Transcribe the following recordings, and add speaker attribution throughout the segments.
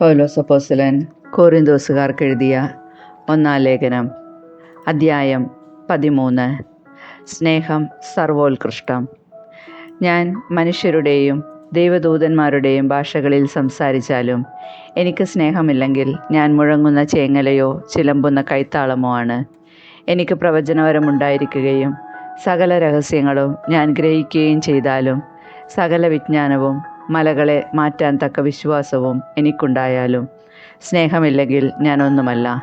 Speaker 1: പൗലോസപ്പോസ്തലൻ കോറിന്തോസുകാർക്ക് എഴുതിയ ഒന്നാം ലേഖനം അദ്ധ്യായം പതിമൂന്ന്. സ്നേഹം സർവോത്കൃഷ്ടം. ഞാൻ മനുഷ്യരുടെയും ദൈവദൂതന്മാരുടെയും ഭാഷകളിൽ സംസാരിച്ചാലും എനിക്ക് സ്നേഹമില്ലെങ്കിൽ ഞാൻ മുഴങ്ങുന്ന ചേങ്ങലയോ ചിലമ്പുന്ന കൈത്താളമോ ആണ്. എനിക്ക് പ്രവചനപരമുണ്ടായിരിക്കുകയും സകല രഹസ്യങ്ങളും ഞാൻ ഗ്രഹിക്കുകയും ചെയ്താലും സകല വിജ്ഞാനവും മലകളെ മാറ്റാൻ തക്ക വിശ്വാസവും എനിക്കുണ്ടായാലും സ്നേഹമില്ലെങ്കിൽ ഞാനൊന്നുമല്ല.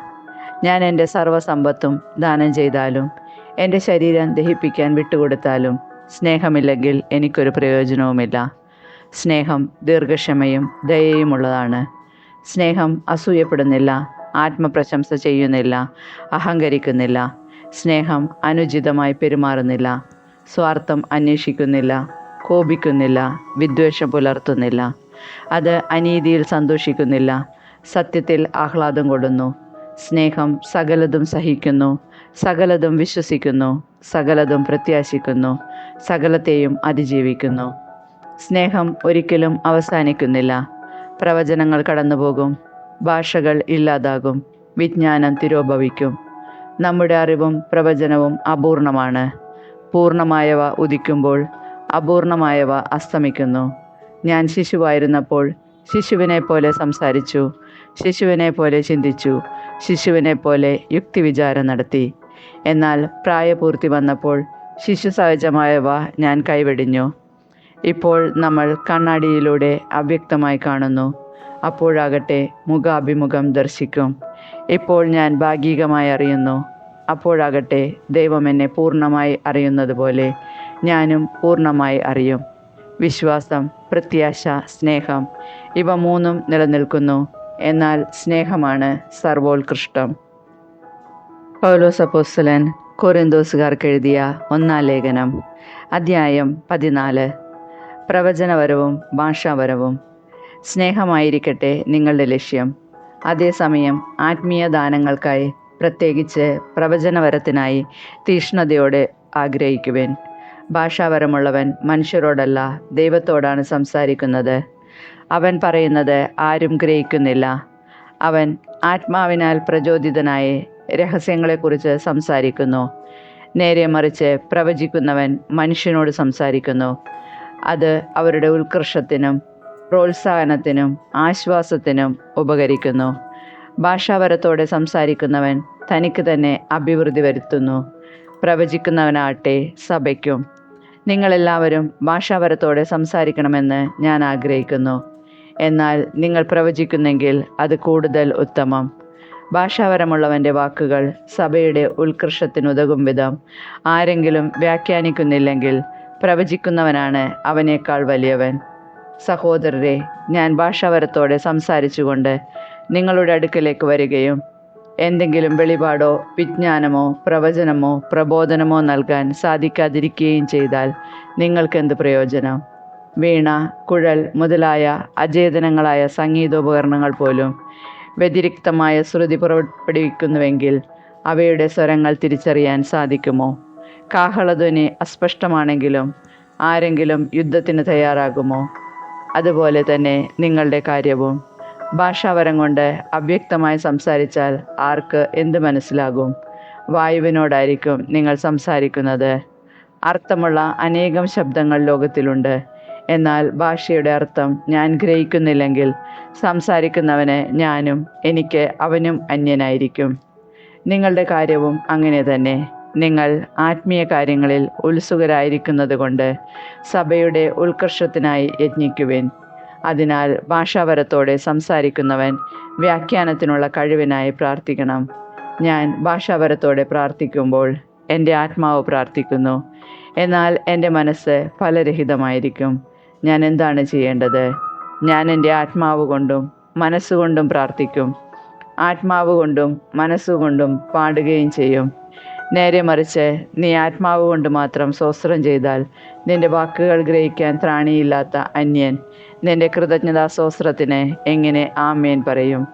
Speaker 1: ഞാൻ എന്റെ സർവസമ്പത്തും ദാനം ചെയ്താലും എന്റെ ശരീരം ദഹിപ്പിക്കാൻ വിട്ടുകൊടുത്താലും സ്നേഹമില്ലെങ്കിൽ എനിക്കൊരു പ്രയോജനവുമില്ല. സ്നേഹം ദീർഘക്ഷമയും ദയയുമുള്ളതാണ്. സ്നേഹം അസൂയപ്പെടുന്നില്ല ആത്മപ്രശംസ ചെയ്യുന്നില്ല അഹങ്കരിക്കുന്നില്ല. സ്നേഹം അനുചിതമായി പെരുമാറുന്നില്ല സ്വാർത്ഥം അന്വേഷിക്കുന്നില്ല കോപിക്കുന്നില്ല വിദ്വേഷം പുലർത്തുന്നില്ല അത് അനീതിയിൽ സന്തോഷിക്കുന്നില്ല സത്യത്തിൽ ആഹ്ലാദം കൊടുന്നു സ്നേഹം സകലതും സഹിക്കുന്നു സകലതും വിശ്വസിക്കുന്നു സകലതും പ്രത്യാശിക്കുന്നു സകലത്തെയും അതിജീവിക്കുന്നു. സ്നേഹം ഒരിക്കലും അവസാനിക്കുന്നില്ല പ്രവചനങ്ങൾ കടന്നുപോകും ഭാഷകൾ ഇല്ലാതാകും വിജ്ഞാനം തിരോഭവിക്കും. നമ്മുടെ അറിവും പ്രവചനവും അപൂർണമാണ് പൂർണമായവ ഉദിക്കുമ്പോൾ അപൂർണമായവ അസ്തമിക്കുന്നു. ഞാൻ ശിശുവായിരുന്നപ്പോൾ ശിശുവിനെ പോലെ സംസാരിച്ചു. ശിശുവിനെ പോലെ ചിന്തിച്ചു. ശിശുവിനെ പോലെ യുക്തിവിചാരം നടത്തി. എന്നാൽ പ്രായപൂർത്തി വന്നപ്പോൾ ശിശു സഹജമായവ ഞാൻ കൈവെടിഞ്ഞു. ഇപ്പോൾ നമ്മൾ കണ്ണാടിയിലൂടെ അവ്യക്തമായി കാണുന്നു. അപ്പോഴാകട്ടെ മുഖാഭിമുഖം ദർശിക്കും. ഇപ്പോൾ ഞാൻ ഭാഗികമായി അറിയുന്നു. അപ്പോഴാകട്ടെ ദൈവം എന്നെ പൂർണമായി അറിയുന്നത് പോലെ ഞാനും പൂർണമായി അറിയും. വിശ്വാസം പ്രത്യാശ സ്നേഹം ഇവ മൂന്നും നിലനിൽക്കുന്നു. എന്നാൽ സ്നേഹമാണ് സർവോത്കൃഷ്ടം. പൗലോസപ്പോസ്തലൻ കൊറിന്തോസുകാർക്ക് എഴുതിയ ഒന്നാം ലേഖനം അധ്യായം പതിനാല്. പ്രവചനപരവും ഭാഷാപരവും സ്നേഹമായിരിക്കട്ടെ നിങ്ങളുടെ ലക്ഷ്യം. അതേസമയം ആത്മീയ ദാനങ്ങൾക്കായി പ്രത്യേകിച്ച് പ്രവചനവരത്തിനായി തീഷ്ണതയോടെ ആഗ്രഹിക്കുവേൻ. ഭാഷാപരമുള്ളവൻ മനുഷ്യരോടല്ല ദൈവത്തോടാണ് സംസാരിക്കുന്നത്. അവൻ പറയുന്നത് ആരും ഗ്രഹിക്കുന്നില്ല. അവൻ ആത്മാവിനാൽ പ്രചോദിതനായി രഹസ്യങ്ങളെക്കുറിച്ച് സംസാരിക്കുന്നു. നേരെ മറിച്ച് പ്രവചിക്കുന്നവൻ മനുഷ്യനോട് സംസാരിക്കുന്നു. അത് അവരുടെ ഉത്കർഷത്തിനും പ്രോത്സാഹനത്തിനും ആശ്വാസത്തിനും ഉപകരിക്കുന്നു. ഭാഷാപരത്തോടെ സംസാരിക്കുന്നവൻ തനിക്ക് തന്നെ അഭിവൃദ്ധി വരുത്തുന്നു. പ്രവചിക്കുന്നവനാട്ടെ സഭയ്ക്കും. നിങ്ങളെല്ലാവരും ഭാഷാപരത്തോടെ സംസാരിക്കണമെന്ന് ഞാൻ ആഗ്രഹിക്കുന്നു. എന്നാൽ നിങ്ങൾ പ്രവചിക്കുന്നെങ്കിൽ അത് കൂടുതൽ ഉത്തമം. ഭാഷാപരമുള്ളവന്റെ വാക്കുകൾ സഭയുടെ ഉത്കർഷത്തിനുതകും വിധം. ആരെങ്കിലും വ്യാഖ്യാനിക്കുന്നില്ലെങ്കിൽ പ്രവചിക്കുന്നവനാണ് അവനേക്കാൾ വലിയവൻ. സഹോദരരെ ഞാൻ ഭാഷാപരത്തോടെ സംസാരിച്ചുകൊണ്ട് നിങ്ങളുടെ അടുക്കലേക്ക് വരികയും എന്തെങ്കിലും വെളിപാടോ വിജ്ഞാനമോ പ്രവചനമോ പ്രബോധനമോ നൽകാൻ സാധിക്കാതിരിക്കുകയും ചെയ്താൽ നിങ്ങൾക്കെന്ത് പ്രയോജനം? വീണ കുഴൽ മുതലായ അചേതനങ്ങളായ സംഗീതോപകരണങ്ങൾ പോലും വ്യതിരിക്തമായ ശ്രുതി പുറപ്പെടുവിക്കുന്നുവെങ്കിൽ അവയുടെ സ്വരങ്ങൾ തിരിച്ചറിയാൻ സാധിക്കുമോ? കാഹളധ്വനി അസ്പഷ്ടമാണെങ്കിലും ആരെങ്കിലും യുദ്ധത്തിന് തയ്യാറാകുമോ? അതുപോലെ തന്നെ നിങ്ങളുടെ കാര്യവും. ഭാഷാവരം കൊണ്ട് അവ്യക്തമായി സംസാരിച്ചാൽ ആർക്ക് എന്ത് മനസ്സിലാകും? വായുവിനോടായിരിക്കും നിങ്ങൾ സംസാരിക്കുന്നത്. അർത്ഥമുള്ള അനേകം ശബ്ദങ്ങൾ ലോകത്തിലുണ്ട്. എന്നാൽ ഭാഷയുടെ അർത്ഥം ഞാൻ ഗ്രഹിക്കുന്നില്ലെങ്കിൽ സംസാരിക്കുന്നവന് ഞാനും എനിക്ക് അവനും അന്യനായിരിക്കും. നിങ്ങളുടെ കാര്യവും അങ്ങനെ തന്നെ. നിങ്ങൾ ആത്മീയ കാര്യങ്ങളിൽ ഉത്സുകരായിരിക്കുന്നത് കൊണ്ട് സഭയുടെ ഉത്കർഷത്തിനായി യജ്ഞിക്കുവിൻ. അതിനാൽ ഭാഷാപരത്തോടെ സംസാരിക്കുന്നവൻ വ്യാഖ്യാനത്തിനുള്ള കഴിവിനായി പ്രാർത്ഥിക്കണം. ഞാൻ ഭാഷാപരത്തോടെ പ്രാർത്ഥിക്കുമ്പോൾ എന്റെ ആത്മാവ് പ്രാർത്ഥിക്കുന്നു. എന്നാൽ എന്റെ മനസ്സ് ഫലരഹിതമായിരിക്കും. ഞാൻ എന്താണ് ചെയ്യേണ്ടത്? ഞാൻ എന്റെ ആത്മാവ് കൊണ്ടും മനസ്സുകൊണ്ടും പ്രാർത്ഥിക്കും. ആത്മാവ് കൊണ്ടും മനസ്സുകൊണ്ടും പാടുകയും ചെയ്യും. നേരെ മറിച്ച് നീ ആത്മാവ് കൊണ്ട് മാത്രം സ്വസ്ത്രം ചെയ്താൽ നിന്റെ വാക്കുകൾ ഗ്രഹിക്കാൻ ത്രാണിയില്ലാത്ത അന്യൻ നിന്റെ കൃതജ്ഞതാ സ്വസ്ത്രത്തിന് എങ്ങനെ ആമേൻ പറയും?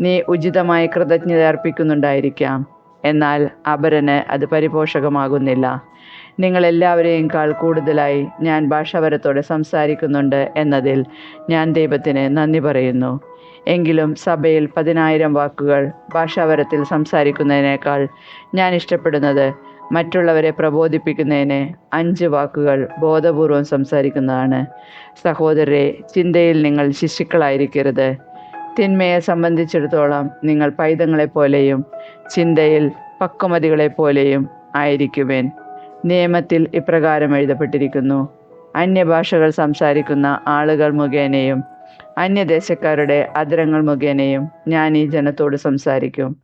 Speaker 1: നീ ഉചിതമായി കൃതജ്ഞത അർപ്പിക്കുന്നുണ്ടായിരിക്കാം. എന്നാൽ അപരന് അത് പരിപോഷകമാകുന്നില്ല. നിങ്ങളെല്ലാവരെയുംക്കാൾ കൂടുതലായി ഞാൻ ഭാഷാപരത്തോടെ സംസാരിക്കുന്നുണ്ട് എന്നതിൽ ഞാൻ ദൈവത്തിന് നന്ദി പറയുന്നു. എങ്കിലും സഭയിൽ പതിനായിരം വാക്കുകൾ ഭാഷാവരത്തിൽ സംസാരിക്കുന്നതിനേക്കാൾ ഞാൻ ഇഷ്ടപ്പെടുന്നത് മറ്റുള്ളവരെ പ്രബോധിപ്പിക്കുന്നതിന് അഞ്ച് വാക്കുകൾ ബോധപൂർവം സംസാരിക്കുന്നതാണ്. സഹോദരരെ ചിന്തയിൽ നിങ്ങൾ ശിശുക്കളായിരിക്കരുത്. തിന്മയെ സംബന്ധിച്ചിടത്തോളം നിങ്ങൾ പൈതങ്ങളെപ്പോലെയും ചിന്തയിൽ പക്വമതികളെപ്പോലെയും ആയിരിക്കുവേൻ. നിയമത്തിൽ ഇപ്രകാരം എഴുതപ്പെട്ടിരിക്കുന്നു. അന്യഭാഷകൾ സംസാരിക്കുന്ന ആളുകൾ മുഖേനയും അന്യദേശക്കാരുടെ അധരങ്ങൾ മുഖേനയും ഞാൻ ഈ ജനത്തോട് സംസാരിക്കും.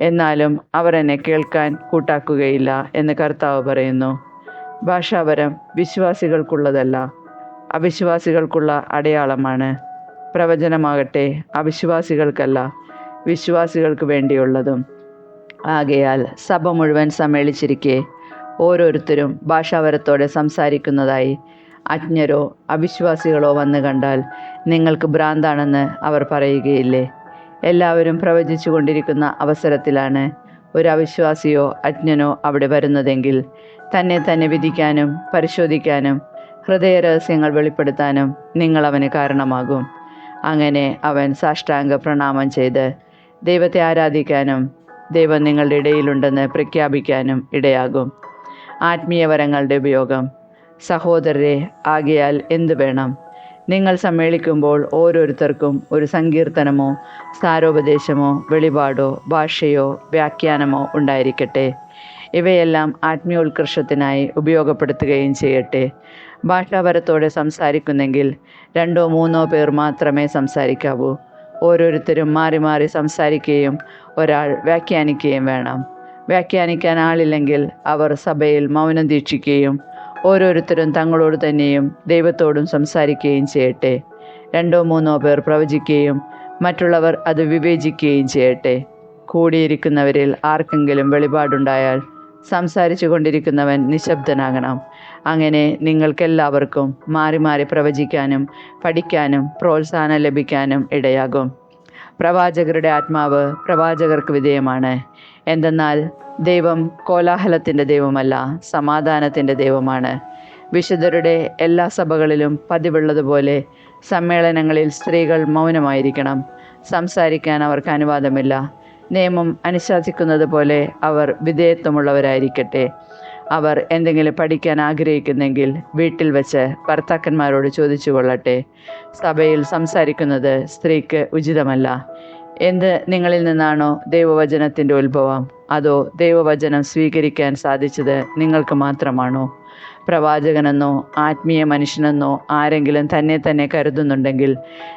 Speaker 1: എന്നാലും അവർ എന്നെ കേൾക്കാൻ കൂട്ടാക്കുകയില്ല എന്ന് കർത്താവ് പറയുന്നു. ഭാഷാപരം വിശ്വാസികൾക്കുള്ളതല്ല അവിശ്വാസികൾക്കുള്ള അടയാളമാണ്. പ്രവചനമാകട്ടെ അവിശ്വാസികൾക്കല്ല വിശ്വാസികൾക്ക് വേണ്ടിയുള്ളതും. ആകയാൽ സഭ മുഴുവൻ സമ്മേളിച്ചിരിക്കെ ഓരോരുത്തരും ഭാഷാവരത്തോടെ സംസാരിക്കുന്നതായി അജ്ഞരോ അവിശ്വാസികളോ വന്നു കണ്ടാൽ നിങ്ങൾക്ക് ഭ്രാന്താണെന്ന് അവർ പറയുകയില്ലേ? എല്ലാവരും പ്രവചിച്ചു കൊണ്ടിരിക്കുന്ന അവസരത്തിലാണ് ഒരു അവിശ്വാസിയോ അജ്ഞനോ അവിടെ വരുന്നതെങ്കിൽ തന്നെ തന്നെ വിധിക്കാനും പരിശോധിക്കാനും ഹൃദയരഹസ്യങ്ങൾ വെളിപ്പെടുത്താനും നിങ്ങൾ അവന് കാരണമാകും. അങ്ങനെ അവൻ സാഷ്ടാംഗ പ്രണാമം ചെയ്ത് ദൈവത്തെ ആരാധിക്കാനും ദൈവം നിങ്ങളുടെ ഇടയിലുണ്ടെന്ന് പ്രഖ്യാപിക്കാനും ഇടയാകും. ആത്മീയവരങ്ങളുടെ ഉപയോഗം. സഹോദരരെ ആകയാൽ എന്തു വേണം? നിങ്ങൾ സമ്മേളിക്കുമ്പോൾ ഓരോരുത്തർക്കും ഒരു സങ്കീർത്തനമോ സാരോപദേശമോ വെളിപാടോ ഭാഷയോ വ്യാഖ്യാനമോ ഉണ്ടായിരിക്കട്ടെ. ഇവയെല്ലാം ആത്മീയോത്കർഷത്തിനായി ഉപയോഗപ്പെടുത്തുകയും ചെയ്യട്ടെ. ഭാഷാപരത്തോടെ സംസാരിക്കുന്നെങ്കിൽ രണ്ടോ മൂന്നോ പേർ മാത്രമേ സംസാരിക്കാവൂ. ഓരോരുത്തരും മാറി മാറി സംസാരിക്കുകയും ഒരാൾ വ്യാഖ്യാനിക്കുകയും വേണം. വ്യാഖ്യാനിക്കാൻ ആളില്ലെങ്കിൽ അവർ സഭയിൽ മൗനം ദീക്ഷിക്കുകയും ഓരോരുത്തരും തങ്ങളോട് തന്നെയും ദൈവത്തോടും സംസാരിക്കുകയും ചെയ്യട്ടെ. രണ്ടോ മൂന്നോ പേർ പ്രവചിക്കുകയും മറ്റുള്ളവർ അത് വിവേചിക്കുകയും ചെയ്യട്ടെ. കൂടിയിരിക്കുന്നവരിൽ ആർക്കെങ്കിലും വെളിപാടുണ്ടായാൽ സംസാരിച്ചു കൊണ്ടിരിക്കുന്നവൻ നിശബ്ദനാകണം. അങ്ങനെ നിങ്ങൾക്കെല്ലാവർക്കും മാറി മാറി പ്രവചിക്കാനും പഠിക്കാനും പ്രോത്സാഹനം ലഭിക്കാനും ഇടയാകും. പ്രവാചകരുടെ ആത്മാവ് പ്രവാചകർക്ക് വിധേയമാണ്. എന്തെന്നാൽ ദൈവം കോലാഹലത്തിന്റെ ദൈവമല്ല സമാധാനത്തിന്റെ ദൈവമാണ്. വിശുദ്ധരുടെ എല്ലാ സഭകളിലും പതിവുള്ളതുപോലെ സമ്മേളനങ്ങളിൽ സ്ത്രീകൾ മൗനമായിരിക്കണം. സംസാരിക്കാൻ അവർക്ക് അനുവാദമില്ല. നിയമം അനുശാസിക്കുന്നത് പോലെ അവർ വിധേയത്വമുള്ളവരായിരിക്കട്ടെ. അവർ എന്തെങ്കിലും പഠിക്കാൻ ആഗ്രഹിക്കുന്നെങ്കിൽ വീട്ടിൽ വെച്ച് ഭർത്താക്കന്മാരോട് ചോദിച്ചു കൊള്ളട്ടെ സഭയിൽ സംസാരിക്കുന്നത് സ്ത്രീക്ക് ഉചിതമല്ല. എന്ത് നിങ്ങളിൽ നിന്നാണോ ദൈവവചനത്തിന്റെ ഉത്ഭവം? അതോ ദൈവവചനം സ്വീകരിക്കാൻ സാധിച്ചത് നിങ്ങൾക്ക് മാത്രമാണോ? പ്രവാചകനെന്നോ ആത്മീയ മനുഷ്യനെന്നോ ആരെങ്കിലും തന്നെ തന്നെ കരുതുന്നുണ്ടെങ്കിൽ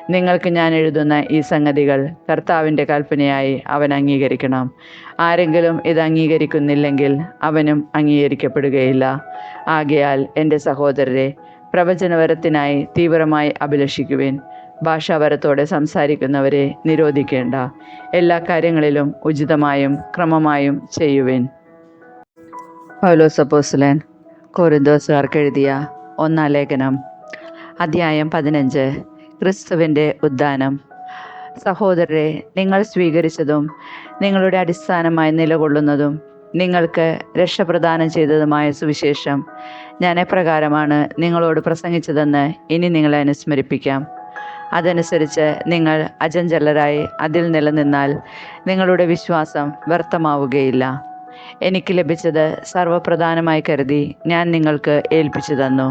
Speaker 1: നിങ്ങൾക്ക് ഞാൻ എഴുതുന്ന ഈ സംഗതികൾ കർത്താവിന്റെ കൽപ്പനയായി അവൻ അംഗീകരിക്കണം. ആരെങ്കിലും ഇത് അംഗീകരിക്കുന്നില്ലെങ്കിൽ അവനും അംഗീകരിക്കപ്പെടുകയില്ല. ആകയാൽ എന്റെ സഹോദരരെ പ്രവചനവരത്തിനായി തീവ്രമായി അഭിലഷിക്കുവിൻ. ഭാഷാവരത്തോടെ സംസാരിക്കുന്നവരെ നിരോധിക്കേണ്ട. എല്ലാ കാര്യങ്ങളിലും ഉചിതമായും ക്രമമായും ചെയ്യുവിൻ. പൗലോസപ്പോസ്ലൻ കോരിന്തോസുകാർക്ക് എഴുതിയ ഒന്നാം ലേഖനം അധ്യായം പതിനഞ്ച് ക്രിസ്തുവിന്റെ ഉദ്ധാനം. സഹോദരരെ നിങ്ങൾ സ്വീകരിച്ചതും നിങ്ങളുടെ അടിസ്ഥാനമായി നിലകൊള്ളുന്നതും നിങ്ങൾക്ക് രക്ഷപ്രദാനം ചെയ്തതുമായ സുവിശേഷം ഞാൻ എപ്രകാരമാണ് നിങ്ങളോട് പ്രസംഗിച്ചതെന്ന് ഇനി നിങ്ങളെ അനുസ്മരിപ്പിക്കാം. അതനുസരിച്ച് നിങ്ങൾ അജഞ്ചലരായി അതിൽ നിലനിന്നാൽ നിങ്ങളുടെ വിശ്വാസം വ്യർത്ഥമാവുകയില്ല. എനിക്ക് ലഭിച്ചത് സർവപ്രധാനമായി കരുതി ഞാൻ നിങ്ങൾക്ക് ഏൽപ്പിച്ചു തന്നു.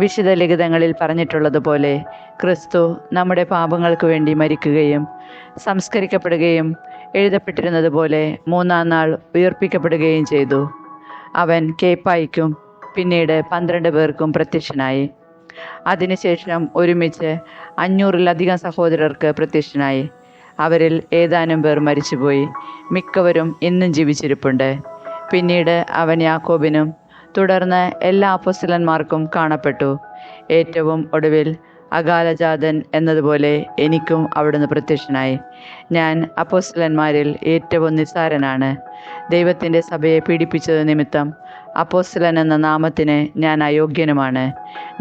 Speaker 1: വിശുദ്ധ ലിഖിതങ്ങളിൽ പറഞ്ഞിട്ടുള്ളതുപോലെ ക്രിസ്തു നമ്മുടെ പാപങ്ങൾക്ക് വേണ്ടി മരിക്കുകയും സംസ്കരിക്കപ്പെടുകയും എഴുതപ്പെട്ടിരുന്നത് പോലെ മൂന്നാം നാൾ ഉയർപ്പിക്കപ്പെടുകയും ചെയ്തു. അവൻ കേപ്പായിക്കും പിന്നീട് പന്ത്രണ്ട് പേർക്കും പ്രത്യക്ഷനായി. അതിനുശേഷം ഒരുമിച്ച് അഞ്ഞൂറിലധികം സഹോദരർക്ക് പ്രത്യക്ഷനായി. അവരിൽ ഏതാനും പേർ മരിച്ചുപോയി. മിക്കവരും ഇന്നും ജീവിച്ചിരിപ്പുണ്ട്. പിന്നീട് അവൻ യാക്കോബിനും തുടർന്ന് എല്ലാ അപ്പസ്തലന്മാർക്കും കാണപ്പെട്ടു. ഏറ്റവും ഒടുവിൽ അകാലജാതൻ എന്നതുപോലെ എനിക്കും അവിടുന്ന് പ്രത്യക്ഷനായി. ഞാൻ അപ്പോസ്തലന്മാരിൽ ഏറ്റവും നിസ്സാരനാണ്. ദൈവത്തിന്റെ സഭയെ പീഡിപ്പിച്ചത് നിമിത്തം അപ്പോസ്തലൻ എന്ന നാമത്തിന് ഞാൻ അയോഗ്യനുമാണ്.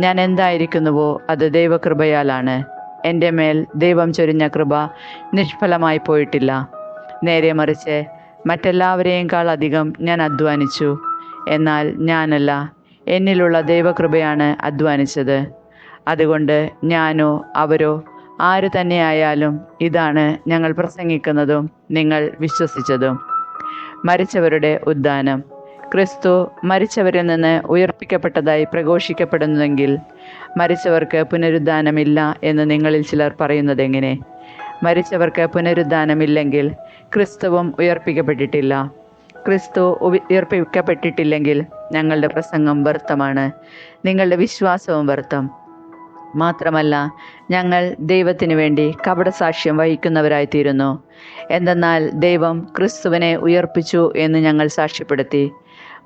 Speaker 1: ഞാൻ എന്തായിരിക്കുന്നുവോ അത് ദൈവകൃപയാലാണ്. എന്റെ മേൽ ദൈവം ചൊരിഞ്ഞ കൃപ നിഷ്ഫലമായി പോയിട്ടില്ല. നേരെ മറിച്ച് മറ്റെല്ലാവരെയേക്കാൾ അധികം ഞാൻ അധ്വാനിച്ചു. എന്നാൽ ഞാനല്ല എന്നിലുള്ള ദൈവകൃപയാണ് അധ്വാനിച്ചത്. അതുകൊണ്ട് ഞാനോ അവരോ ആര് തന്നെയായാലും ഇതാണ് ഞങ്ങൾ പ്രസംഗിക്കുന്നതും നിങ്ങൾ വിശ്വസിച്ചതും. മരിച്ചവരുടെ ഉദ്ധാനം. ക്രിസ്തു മരിച്ചവരിൽ നിന്ന് ഉയർപ്പിക്കപ്പെട്ടതായി പ്രഘോഷിക്കപ്പെടുന്നുവെങ്കിൽ മരിച്ചവർക്ക് പുനരുദ്ധാനമില്ല എന്ന് നിങ്ങളിൽ ചിലർ പറയുന്നതെങ്ങനെ മരിച്ചവർക്ക് പുനരുദ്ധാനമില്ലെങ്കിൽ ക്രിസ്തുവും ഉയർപ്പിക്കപ്പെട്ടിട്ടില്ല. ക്രിസ്തു ഉയർപ്പിക്കപ്പെട്ടിട്ടില്ലെങ്കിൽ ഞങ്ങളുടെ പ്രസംഗം വ്യർത്ഥമാണ്. നിങ്ങളുടെ വിശ്വാസവും വ്യർത്ഥം. മാത്രമല്ല ഞങ്ങൾ ദൈവത്തിനു വേണ്ടി കപടസാക്ഷ്യം വഹിക്കുന്നവരായിത്തീരുന്നു. എന്തെന്നാൽ ദൈവം ക്രിസ്തുവിനെ ഉയർപ്പിച്ചു എന്ന് ഞങ്ങൾ സാക്ഷ്യപ്പെടുത്തി.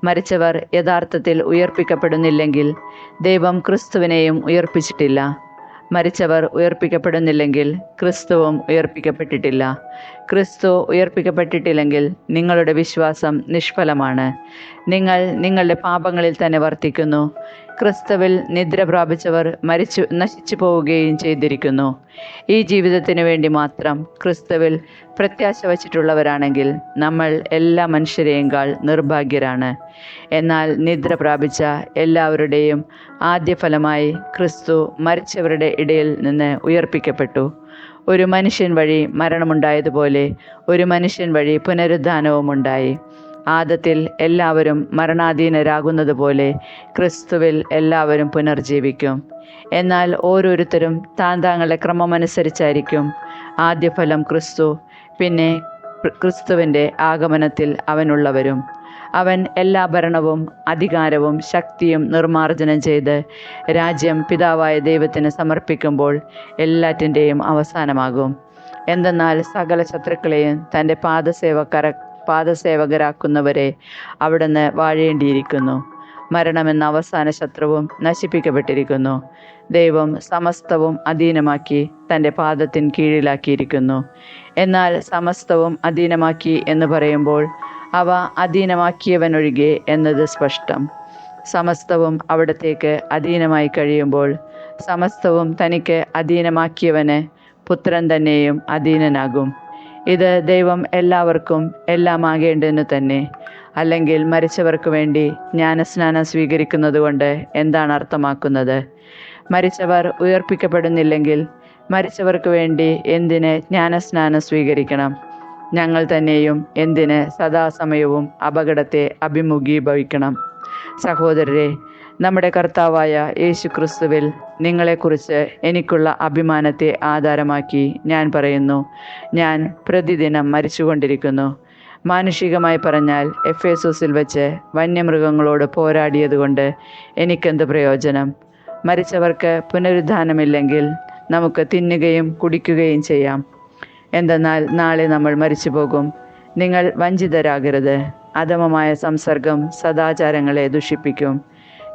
Speaker 1: മരിച്ചവർ യഥാർത്ഥത്തിൽ ഉയർപ്പിക്കപ്പെടുന്നില്ലെങ്കിൽ ദൈവം ക്രിസ്തുവിനെയും ഉയർപ്പിച്ചിട്ടില്ല. മരിച്ചവർ ഉയർപ്പിക്കപ്പെടുന്നില്ലെങ്കിൽ ക്രിസ്തുവും ഉയർപ്പിക്കപ്പെട്ടിട്ടില്ല. ക്രിസ്തു ഉയർപ്പിക്കപ്പെട്ടിട്ടില്ലെങ്കിൽ നിങ്ങളുടെ വിശ്വാസം നിഷ്ഫലമാണ്. നിങ്ങൾ നിങ്ങളുടെ പാപങ്ങളിൽ തന്നെ വർത്തിക്കുന്നു. ക്രിസ്തുവിൽ നിദ്ര പ്രാപിച്ചവർ മരിച്ചു നശിച്ചു പോവുകയും ചെയ്തിരിക്കുന്നു. ഈ ജീവിതത്തിന് വേണ്ടി മാത്രം ക്രിസ്തുവിൽ പ്രത്യാശ വച്ചിട്ടുള്ളവരാണെങ്കിൽ നമ്മൾ എല്ലാ മനുഷ്യരെയുംകാൾ നിർഭാഗ്യരാണ്. എന്നാൽ നിദ്ര പ്രാപിച്ച എല്ലാവരുടെയും ആദ്യഫലമായി ക്രിസ്തു മരിച്ചവരുടെ ഇടയിൽ നിന്ന് ഉയർപ്പിക്കപ്പെട്ടു. ഒരു മനുഷ്യൻ വഴി മരണമുണ്ടായതുപോലെ ഒരു മനുഷ്യൻ വഴി പുനരുദ്ധാനവും ഉണ്ടായി ആദത്തിൽ എല്ലാവരും മരണാധീനരാകുന്നതുപോലെ ക്രിസ്തുവിൽ എല്ലാവരും പുനർജീവിക്കും. എന്നാൽ ഓരോരുത്തരും താൻ താങ്കളുടെ ക്രമമനുസരിച്ചായിരിക്കും. ആദ്യഫലം ക്രിസ്തു പിന്നെ ക്രി- ക്രിസ്തുവിന്റെ ആഗമനത്തിൽ അവനുള്ളവരും. അവൻ എല്ലാ ഭരണവും അധികാരവും ശക്തിയും നിർമ്മാർജനം ചെയ്ത് രാജ്യം പിതാവായ ദൈവത്തിന് സമർപ്പിക്കുമ്പോൾ എല്ലാറ്റിന്റെയും അവസാനമാകും. എന്തെന്നാൽ സകല ശത്രുക്കളെയും തന്റെ പാദസേവക്കര പാദസേവകരാക്കുന്നവരെ അവിടുന്ന് വാഴേണ്ടിയിരിക്കുന്നു. മരണമെന്ന അവസാന ശത്രുവും നശിപ്പിക്കപ്പെട്ടിരിക്കുന്നു. ദൈവം സമസ്തവും അധീനമാക്കി തന്റെ പാദത്തിന് കീഴിലാക്കിയിരിക്കുന്നു. എന്നാൽ സമസ്തവും അധീനമാക്കി എന്ന് പറയുമ്പോൾ അവ അധീനമാക്കിയവനൊഴികെ എന്നത് സ്പഷ്ടം. സമസ്തവും അവിടത്തേക്ക് അധീനമായി കഴിയുമ്പോൾ സമസ്തവും തനിക്ക് അധീനമാക്കിയവന് പുത്രൻ തന്നെയും അധീനനാകും. ഇത് ദൈവം എല്ലാവർക്കും എല്ലാമാകേണ്ടെന്നു തന്നെ. അല്ലെങ്കിൽ മരിച്ചവർക്ക് വേണ്ടി ജ്ഞാനസ്നാനം സ്വീകരിക്കുന്നത് കൊണ്ട് എന്താണ് അർത്ഥമാക്കുന്നത്? മരിച്ചവർ ഉയർപ്പിക്കപ്പെടുന്നില്ലെങ്കിൽ മരിച്ചവർക്ക് വേണ്ടി എന്തിന് ജ്ഞാനസ്നാനം സ്വീകരിക്കണം? ഞങ്ങൾ തന്നെയും എന്തിന് സദാസമയവും അപകടത്തെ അഭിമുഖീഭവിക്കണം? സഹോദരരെ നമ്മുടെ കർത്താവായ യേശു ക്രിസ്തുവിൽ നിങ്ങളെക്കുറിച്ച് എനിക്കുള്ള അഭിമാനത്തെ ആധാരമാക്കി ഞാൻ പറയുന്നു. ഞാൻ പ്രതിദിനം മരിച്ചുകൊണ്ടിരിക്കുന്നു. മാനുഷികമായി പറഞ്ഞാൽ എഫ് എസൂസിൽ വെച്ച് വന്യമൃഗങ്ങളോട് പോരാടിയതുകൊണ്ട് എനിക്കെന്ത് പ്രയോജനം? മരിച്ചവർക്ക് പുനരുദ്ധാനമില്ലെങ്കിൽ നമുക്ക് തിന്നുകയും കുടിക്കുകയും ചെയ്യാം. എന്തെന്നാൽ നാളെ നമ്മൾ മരിച്ചു പോകും നിങ്ങൾ വഞ്ചിതരാകരുത്. അധമമായ സംസർഗം സദാചാരങ്ങളെ ദുഷിപ്പിക്കും.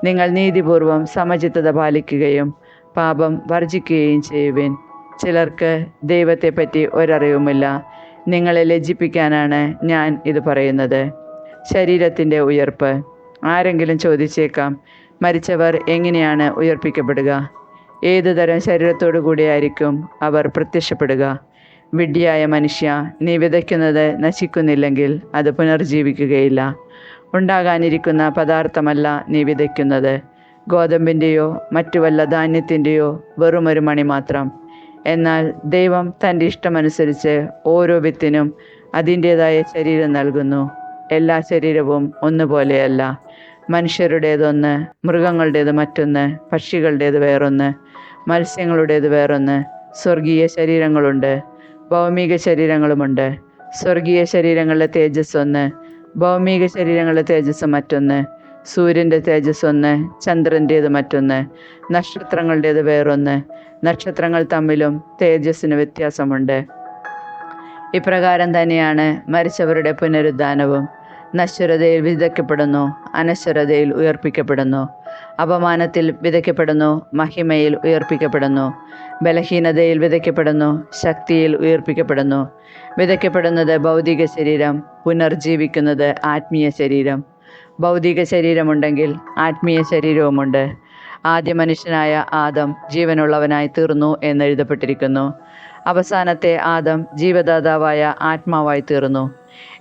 Speaker 1: നിങ്ങൾ നീതിപൂർവം സമചിത്തത പാലിക്കുകയും പാപം വർജിക്കുകയും ചെയ്യുവിൻ. ചിലർക്ക് ദൈവത്തെപ്പറ്റി ഒരറിവുമില്ല. നിങ്ങളെ ലജ്ജിപ്പിക്കാനാണ് ഞാൻ ഇത് പറയുന്നത്. ശരീരത്തിന്റെ ഉയർപ്പ്. ആരെങ്കിലും ചോദിച്ചേക്കാം മരിച്ചവർ എങ്ങനെയാണ് ഉയർപ്പിക്കപ്പെടുക? ഏതുതരം ശരീരത്തോടു കൂടിയായിരിക്കും അവർ പ്രത്യക്ഷപ്പെടുക? വിഡ്ഢിയായ മനുഷ്യ നീ വിതയ്ക്കുന്നത് നശിക്കുന്നില്ലെങ്കിൽ അത് പുനർജീവിക്കുകയില്ല. ഉണ്ടാകാനിരിക്കുന്ന പദാർത്ഥമല്ല നീ വിതയ്ക്കുന്നത്. ഗോതമ്പിന്റെയോ മറ്റു വല്ല ധാന്യത്തിന്റെയോ വെറുമൊരു മണി മാത്രം. എന്നാൽ ദൈവം തന്റെ ഇഷ്ടമനുസരിച്ച് ഓരോ വിത്തിനും അതിന്റേതായ ശരീരം നൽകുന്നു. എല്ലാ ശരീരവും ഒന്നുപോലെയല്ല. മനുഷ്യരുടേതൊന്ന് മൃഗങ്ങളുടേത് മറ്റൊന്ന് പക്ഷികളുടേത് വേറൊന്ന് മത്സ്യങ്ങളുടേത് വേറൊന്ന് സ്വർഗീയ ശരീരങ്ങളുണ്ട്. ഭൗമിക ശരീരങ്ങളുമുണ്ട്. സ്വർഗീയ ശരീരങ്ങളുടെ തേജസ് ഒന്ന് ഭൗമിക ശരീരങ്ങളുടെ തേജസ് മറ്റൊന്ന് സൂര്യന്റെ തേജസ് ഒന്ന് ചന്ദ്രന്റേത് മറ്റൊന്ന് നക്ഷത്രങ്ങളുടേത് വേറൊന്ന്. നക്ഷത്രങ്ങൾ തമ്മിലും തേജസ്സിന് വ്യത്യാസമുണ്ട്. ഇപ്രകാരം തന്നെയാണ് മരിച്ചവരുടെ പുനരുദ്ധാനവും. നശ്വരതയിൽ വിതയ്ക്കപ്പെടുന്നു അനശ്വരതയിൽ ഉയർപ്പിക്കപ്പെടുന്നു. അപമാനത്തിൽ വിതയ്ക്കപ്പെടുന്നു മഹിമയിൽ ഉയർപ്പിക്കപ്പെടുന്നു. ബലഹീനതയിൽ വിതയ്ക്കപ്പെടുന്നു ശക്തിയിൽ ഉയർപ്പിക്കപ്പെടുന്നു. വിതയ്ക്കപ്പെടുന്നത് ഭൗതിക ശരീരം പുനർജീവിക്കുന്നത് ആത്മീയ ശരീരം. ഭൗതിക ശരീരമുണ്ടെങ്കിൽ ആത്മീയ ശരീരവുമുണ്ട്. ആദ്യ മനുഷ്യനായ ആദം ജീവനുള്ളവനായി തീർന്നു എന്ന് എഴുതപ്പെട്ടിരിക്കുന്നു അവസാനത്തെ ആദം ജീവദാതാവായ ആത്മാവായി തീർന്നു.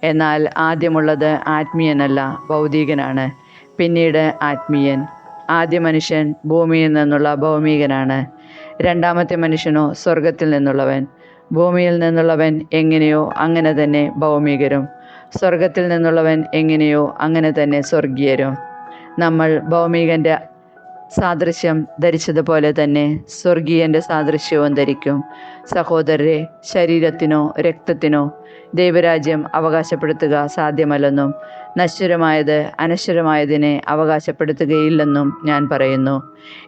Speaker 1: എന്നാൽ ആദ്യമുള്ളത് ആത്മീയനല്ല ഭൗതികനാണ്. പിന്നീട് ആത്മീയൻ. ആദ്യ മനുഷ്യൻ ഭൂമിയിൽ നിന്നുള്ള ഭൗമികനാണ്. രണ്ടാമത്തെ മനുഷ്യനോ സ്വർഗത്തിൽ നിന്നുള്ളവൻ. ഭൂമിയിൽ നിന്നുള്ളവൻ എങ്ങനെയോ അങ്ങനെ തന്നെ ഭൗമികരും. സ്വർഗത്തിൽ നിന്നുള്ളവൻ എങ്ങനെയോ അങ്ങനെ തന്നെ സ്വർഗീയരും. നമ്മൾ ഭൗമികന്റെ സാദൃശ്യം ധരിച്ചതുപോലെ തന്നെ സ്വർഗീയന്റെ സാദൃശ്യവും ധരിക്കും. സഹോദരരെ ശരീരത്തിനോ രക്തത്തിനോ ദൈവരാജ്യം അവകാശപ്പെടുത്തുക സാധ്യമല്ലെന്നും നശ്വരമായത് അനശ്വരമായതിനെ അവകാശപ്പെടുത്തുകയില്ലെന്നും ഞാൻ പറയുന്നു.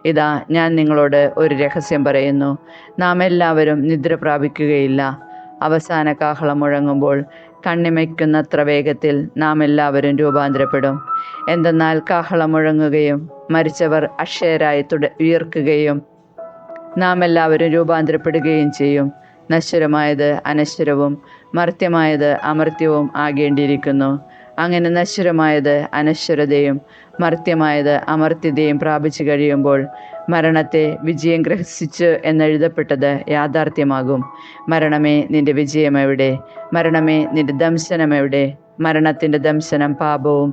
Speaker 1: ഇതാ ഞാൻ നിങ്ങളോട് ഒരു രഹസ്യം പറയുന്നു. നാം എല്ലാവരും നിദ്ര പ്രാപിക്കുകയില്ല. അവസാന കാഹളം മുഴങ്ങുമ്പോൾ കണ്ണിമയ്ക്കുന്നത്ര വേഗത്തിൽ നാം എല്ലാവരും രൂപാന്തരപ്പെടും. എന്തെന്നാൽ കാഹളം മുഴങ്ങുകയും മരിച്ചവർ അക്ഷയരായി തുട ഉയർക്കുകയും നാം എല്ലാവരും രൂപാന്തരപ്പെടുകയും ചെയ്യും. നശ്വരമായത് അനശ്വരവും മർത്യമായത് അമർത്യവും ആകേണ്ടിയിരിക്കുന്നു. അങ്ങനെ നശ്വരമായത് അനശ്വരതയും മർത്യമായത് അമർത്യതയും പ്രാപിച്ചു കഴിയുമ്പോൾ മരണത്തെ വിജയം ഗ്രഹിച്ചു എന്നെഴുതപ്പെട്ടത് യാഥാർത്ഥ്യമാകും. മരണമേ നിന്റെ വിജയം എവിടെ മരണമേ നിന്റെ ദംശനം എവിടെ മരണത്തിന്റെ ദംശനം പാപവും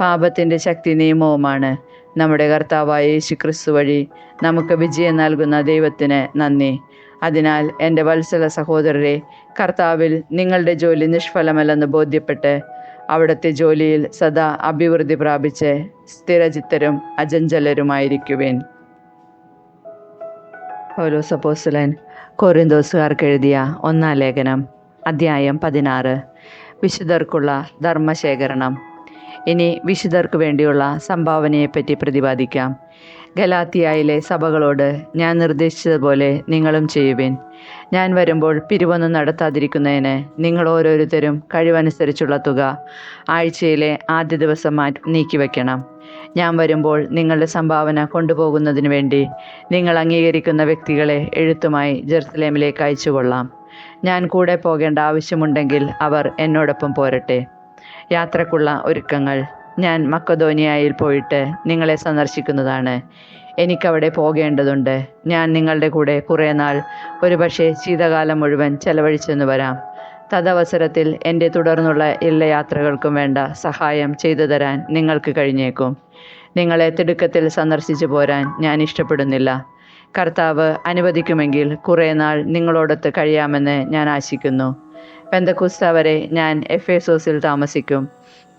Speaker 1: പാപത്തിന്റെ ശക്തി നിയമവുമാണ്. നമ്മുടെ കർത്താവായ യേശു ക്രിസ്തു വഴി നമുക്ക് വിജയം നൽകുന്ന ദൈവത്തിന് നന്ദി. അതിനാൽ എന്റെ വത്സല സഹോദരരെ കർത്താവിൽ നിങ്ങളുടെ ജോലി നിഷ്ഫലമല്ലെന്ന് ബോധ്യപ്പെട്ട് അവിടുത്തെ ജോലിയിൽ സദാ അഭിവൃദ്ധി പ്രാപിച്ച് സ്ഥിരചിത്തരും അജഞ്ചലരുമായിരിക്കുവേൻ ഓരോ സപ്പോസലൻ കോറിന്തോസുകാർക്ക് എഴുതിയ ഒന്നാം ലേഖനം അധ്യായം പതിനാറ്. വിശുദ്ധർക്കുള്ള ധർമ്മശേഖരണം. ഇനി വിശുദ്ധർക്ക് വേണ്ടിയുള്ള സംഭാവനയെപ്പറ്റി പ്രതിപാദിക്കാം. ഗലാത്തിയായിലെ സഭകളോട് ഞാൻ നിർദ്ദേശിച്ചതുപോലെ നിങ്ങളും ചെയ്യുവിൻ. ഞാൻ വരുമ്പോൾ പിരിവൊന്നും നടത്താതിരിക്കുന്നതിന് നിങ്ങൾ ഓരോരുത്തരും കഴിവനുസരിച്ചുള്ള തുക ആഴ്ചയിലെ ആദ്യ ദിവസം നീക്കിവെക്കണം. ഞാൻ വരുമ്പോൾ നിങ്ങളുടെ സംഭാവന കൊണ്ടുപോകുന്നതിന് വേണ്ടി നിങ്ങൾ അംഗീകരിക്കുന്ന വ്യക്തികളെ എഴുത്തുമായി ജെറുസലേമിലേക്ക് അയച്ചുകൊള്ളാം. ഞാൻ കൂടെ പോകേണ്ട ആവശ്യമുണ്ടെങ്കിൽ അവർ എന്നോടൊപ്പം പോരട്ടെ. യാത്രക്കുള്ള ഒരുക്കങ്ങൾ. ഞാൻ മക്കധോനിയായിൽ പോയിട്ട് നിങ്ങളെ സന്ദർശിക്കുന്നതാണ്. എനിക്കവിടെ പോകേണ്ടതുണ്ട്. ഞാൻ നിങ്ങളുടെ കൂടെ കുറേ നാൾ ഒരുപക്ഷെ ശീതകാലം മുഴുവൻ ചെലവഴിച്ചെന്ന് വരാം. തദവസരത്തിൽ എന്റെ തുടർന്നുള്ള എല്ലാ യാത്രകൾക്കും വേണ്ട സഹായം ചെയ്തു തരാൻ നിങ്ങൾക്ക് കഴിഞ്ഞേക്കും. നിങ്ങളെ തിടുക്കത്തിൽ സന്ദർശിച്ചു പോരാൻ ഞാൻ ഇഷ്ടപ്പെടുന്നില്ല. കർത്താവ് അനുവദിക്കുമെങ്കിൽ കുറേ നാൾ നിങ്ങളോടൊത്ത് കഴിയാമെന്ന് ഞാൻ ആശിക്കുന്നു. പെന്തക്കുസ്ത വരെ ഞാൻ എഫ് എസോസിൽ താമസിക്കും.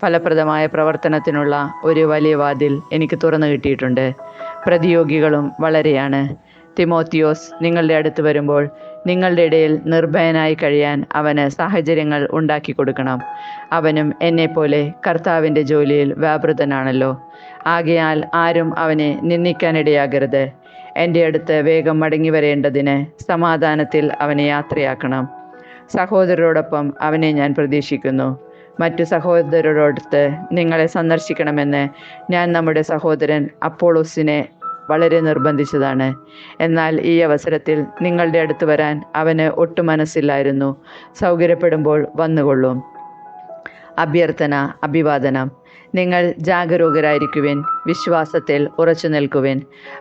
Speaker 1: ഫലപ്രദമായ പ്രവർത്തനത്തിനുള്ള ഒരു വലിയ വാതിൽ എനിക്ക് തുറന്നു കിട്ടിയിട്ടുണ്ട്. പ്രതിയോഗികളും വളരെയാണ്. തിമോത്തിയോസ് നിങ്ങളുടെ അടുത്ത് വരുമ്പോൾ നിങ്ങളുടെ ഇടയിൽ നിർഭയനായി കഴിയാൻ അവന് സാഹചര്യങ്ങൾ ഉണ്ടാക്കി കൊടുക്കണം. അവനും എന്നെപ്പോലെ കർത്താവിന്റെ ജോലിയിൽ വ്യാപൃതനാണല്ലോ. ആകയാൽ ആരും അവനെ നിന്ദിക്കാനിടയാകരുത്. എന്റെ അടുത്ത് വേഗം മടങ്ങി വരേണ്ടതിന് സമാധാനത്തിൽ അവനെ യാത്രയാക്കണം. സഹോദരരോടൊപ്പം അവനെ ഞാൻ പ്രതീക്ഷിക്കുന്നു. മറ്റു സഹോദരരോടൊത്ത് നിങ്ങളെ സന്ദർശിക്കണമെന്ന് ഞാൻ നമ്മുടെ സഹോദരൻ അപ്പോളോസിനെ വളരെ നിർബന്ധിച്ചതാണ്. എന്നാൽ ഈ അവസരത്തിൽ നിങ്ങളുടെ അടുത്ത് വരാൻ അവന് ഒട്ടും മനസ്സില്ലായിരുന്നു. സൗകര്യപ്പെടുമ്പോൾ വന്നുകൊള്ളും. അഭ്യർത്ഥന അഭിവാദനം. നിങ്ങൾ ജാഗരൂകരായിരിക്കുവിൻ വിശ്വാസത്തിൽ ഉറച്ചു നിൽക്കുവിൻ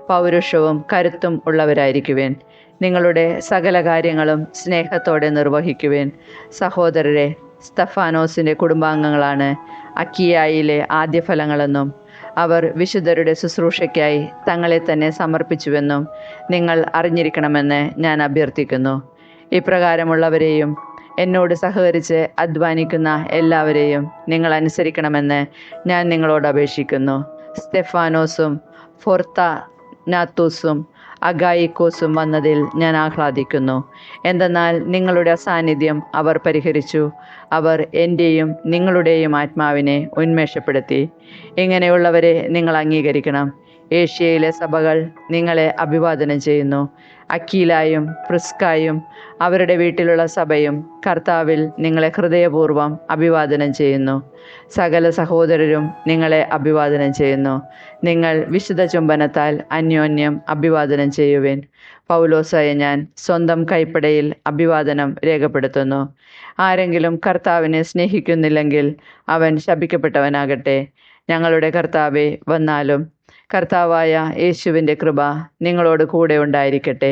Speaker 1: പൗരുഷവും കരുത്തും ഉള്ളവരായിരിക്കുവിൻ. നിങ്ങളുടെ സകല കാര്യങ്ങളും സ്നേഹത്തോടെ നിർവഹിക്കുവിൻ. സഹോദരരെ സ്തഫാനോസിന്റെ കുടുംബാംഗങ്ങളാണ് അക്കിയായിലെ ആദ്യ ഫലങ്ങളെന്നും അവർ വിശുദ്ധരുടെ ശുശ്രൂഷയ്ക്കായി തങ്ങളെ തന്നെ സമർപ്പിച്ചുവെന്നും നിങ്ങൾ അറിഞ്ഞിരിക്കണമെന്ന് ഞാൻ അഭ്യർത്ഥിക്കുന്നു. ഇപ്രകാരമുള്ളവരെയും എന്നോട് സഹകരിച്ച് അധ്വാനിക്കുന്ന എല്ലാവരെയും നിങ്ങൾ അനുസരിക്കണമെന്ന് ഞാൻ നിങ്ങളോട് അപേക്ഷിക്കുന്നു. സ്തെഫാനോസും ഫോർത്ത നാത്തൂസും അഗായിക്കോസും വന്നതിൽ ഞാൻ ആഹ്ലാദിക്കുന്നു. എന്തെന്നാൽ നിങ്ങളുടെ സാന്നിധ്യം അവർ പരിഹരിച്ചു. അവർ എന്റെയും നിങ്ങളുടെയും ആത്മാവിനെ ഉന്മേഷപ്പെടുത്തി. ഇങ്ങനെയുള്ളവരെ നിങ്ങൾ അംഗീകരിക്കണം. ഏഷ്യയിലെ സഭകൾ നിങ്ങളെ അഭിവാദനം ചെയ്യുന്നു. അക്കീലായും പ്രിസ്കായും അവരുടെ വീട്ടിലുള്ള സഭയും കർത്താവിൽ നിങ്ങളെ ഹൃദയപൂർവം അഭിവാദനം ചെയ്യുന്നു. സകല സഹോദരരും നിങ്ങളെ അഭിവാദനം ചെയ്യുന്നു. നിങ്ങൾ വിശുദ്ധ ചുംബനത്താൽ അന്യോന്യം അഭിവാദനം ചെയ്യുവിൻ. പൗലോസായ ഞാൻ സ്വന്തം കൈപ്പടയിൽ അഭിവാദനം രേഖപ്പെടുത്തുന്നു. ആരെങ്കിലും കർത്താവിനെ സ്നേഹിക്കുന്നില്ലെങ്കിൽ അവൻ ശപിക്കപ്പെട്ടവനാകട്ടെ. ഞങ്ങളുടെ കർത്താവെ വന്നാലും കർത്താവായ യേശുവിന്റെ കൃപ നിങ്ങളോട് കൂടെ ഉണ്ടായിരിക്കട്ടെ.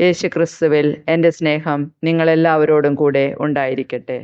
Speaker 1: യേശു ക്രിസ്തുവിൽ എന്റെ സ്നേഹം നിങ്ങളെല്ലാവരോടും കൂടെ ഉണ്ടായിരിക്കട്ടെ.